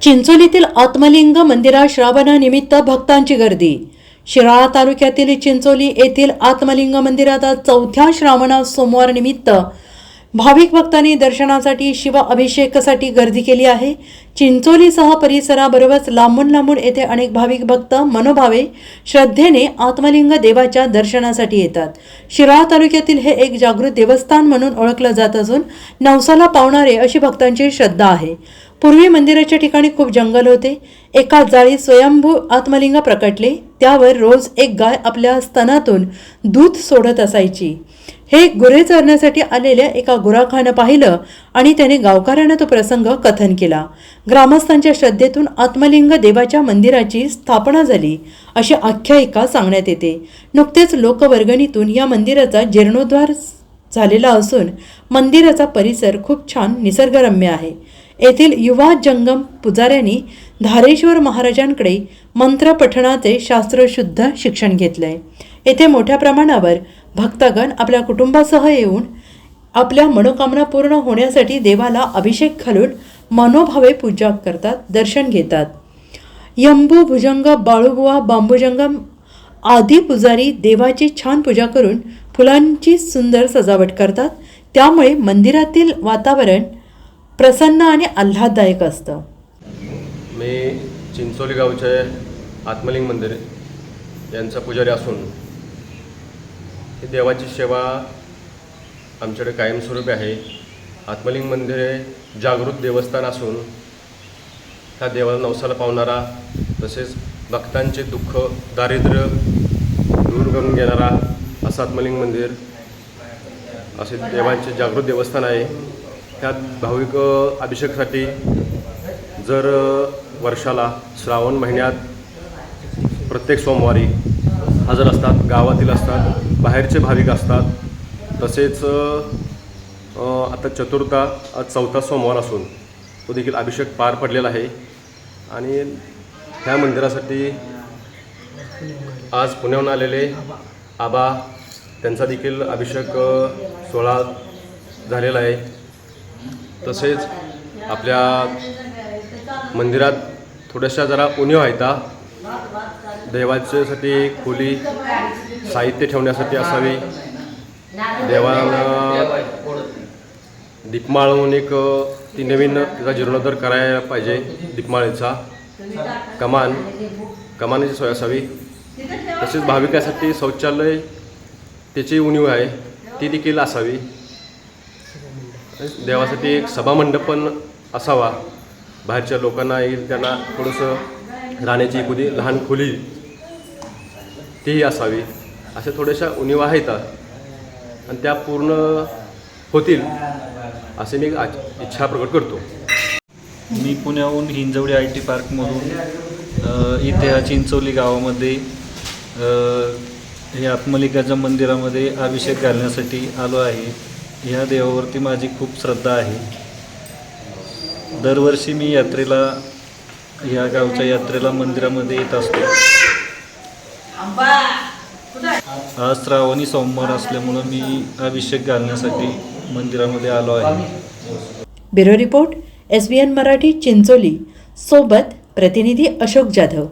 चिंचोलीतील आत्मलिंग मंदिरात श्रावणानिमित्त भक्तांची गर्दी. शिराळा तालुक्यातील चिंचोली येथील आत्मलिंग मंदिरात चौथ्या श्रावणा सोमवार निमित्त भाविक भक्तांनी दर्शनासाठी शिव अभिषेकासाठी गर्दी केली आहे. चिंचोलीसह परिसराबरोबरच लांबून लांबून येथे अनेक भाविक भक्त मनोभावे श्रद्धेने आत्मलिंग देवाच्या दर्शनासाठी येतात. शिराळा तालुक्यातील हे एक जागृत देवस्थान म्हणून ओळखलं जात असून नवसाला पावणारे अशी भक्तांची श्रद्धा आहे. पूर्वी मंदिराच्या ठिकाणी खूप जंगल होते. एका जाळी स्वयंभू आत्मलिंग प्रकटले. त्यावर रोज एक गाय आपल्या स्तनातून दूध सोडत असायची. हे गुरे चरण्यासाठी आलेल्या एका गुराखानं पाहिलं आणि त्याने गावकऱ्यांना तो प्रसंग कथन केला. ग्रामस्थांच्या श्रद्धेतून आत्मलिंग देवाच्या मंदिराची स्थापना झाली अशी आख्यायिका सांगण्यात येते. नुकतेच लोकवर्गणीतून या मंदिराचा जीर्णोद्धार झालेला असून मंदिराचा परिसर खूप छान निसर्गरम्य आहे. येथील युवा जंगम पुजाऱ्यांनी धारेश्वर महाराजांकडे मंत्रपठणाचे शास्त्रशुद्ध शिक्षण घेतलंय. येथे मोठ्या प्रमाणावर भक्तगण आपल्या कुटुंबासह येऊन आपल्या मनोकामना पूर्ण होण्यासाठी देवाला अभिषेक घालून मनोभावे पूजा करतात दर्शन घेतात. यंबू भुजंग बाळूबुवा बांबूजंगम आदी पुजारी देवाची छान पूजा करून फुलांची सुंदर सजावट करतात. त्यामुळे मंदिरातील वातावरण प्रसन्न आणि आल्हाददायक असतं. मी चिंचोली गावचे आत्मलिंग मंदिर यांचा पुजारी असून ही देवाची सेवा आमच्याकडे कायमस्वरूपी आहे. आत्मलिंग मंदिर हे जागृत देवस्थान असून त्या देवाला नवसाला पावणारा तसेच भक्तांचे दुःख दारिद्र्य दूर करून घेणारा असं आत्मलिंग मंदिर असे देवांचे जागृत देवस्थान आहे. ह्या भाविक अभिषेकासाठी जर वर्षाला श्रावण महिन्यात प्रत्येक सोमवारी हजर असतात गावातील असतात बाहेरचे भाविक असतात तसेच आता चतुर्था आज चौथा सोमवार असून तो देखील अभिषेक पार पडलेला आहे. आणि ह्या मंदिरासाठी आज पुण्याहून आलेले आबा त्यांचा देखील अभिषेक सोहळा झालेला आहे. तसेच आपल्या मंदिरात थोड्याशा जरा उणीव आहेत देवाच्यासाठी खोली साहित्य ठेवण्यासाठी असावी. देवाला दीपमाळ म्हणून एक ती नवीन त्याचा जीर्णोद्धार करायला पाहिजे दीपमाळेचा. कमान कमानाची सोय असावी. तसेच भाविकासाठी शौचालय त्याची उणीव आहे ती देखील असावी. देवासाठी एक सभामंडप पण असावा. बाहेरच्या लोकांना येईल त्यांना थोडंसं राहण्याची एखादी लहान खोली तीही असावी. अशा थोड्याशा उणीवा आहेत. आणि त्या पूर्ण होतील असे मी आज इच्छा प्रकट करतो. मी पुण्याहून हिंजवडी आय टी पार्कमधून इथे ह्या चिंचोली गावामध्ये हे आत्मलिंगाच्या मंदिरामध्ये अभिषेक घालण्यासाठी आलो आहे. ह्या देवावरती माझी खूप श्रद्धा आहे. दरवर्षी मी यात्रेला ह्या गावच्या यात्रेला मंदिरामध्ये येत असतो. आज श्रावणी सोमवार असल्यामुळं मी अभिषेक घालण्यासाठी मंदिरामध्ये आलो आहे. Bureau report S B N Marathi Chincholi. सोबत प्रतिनिधी अशोक जाधव.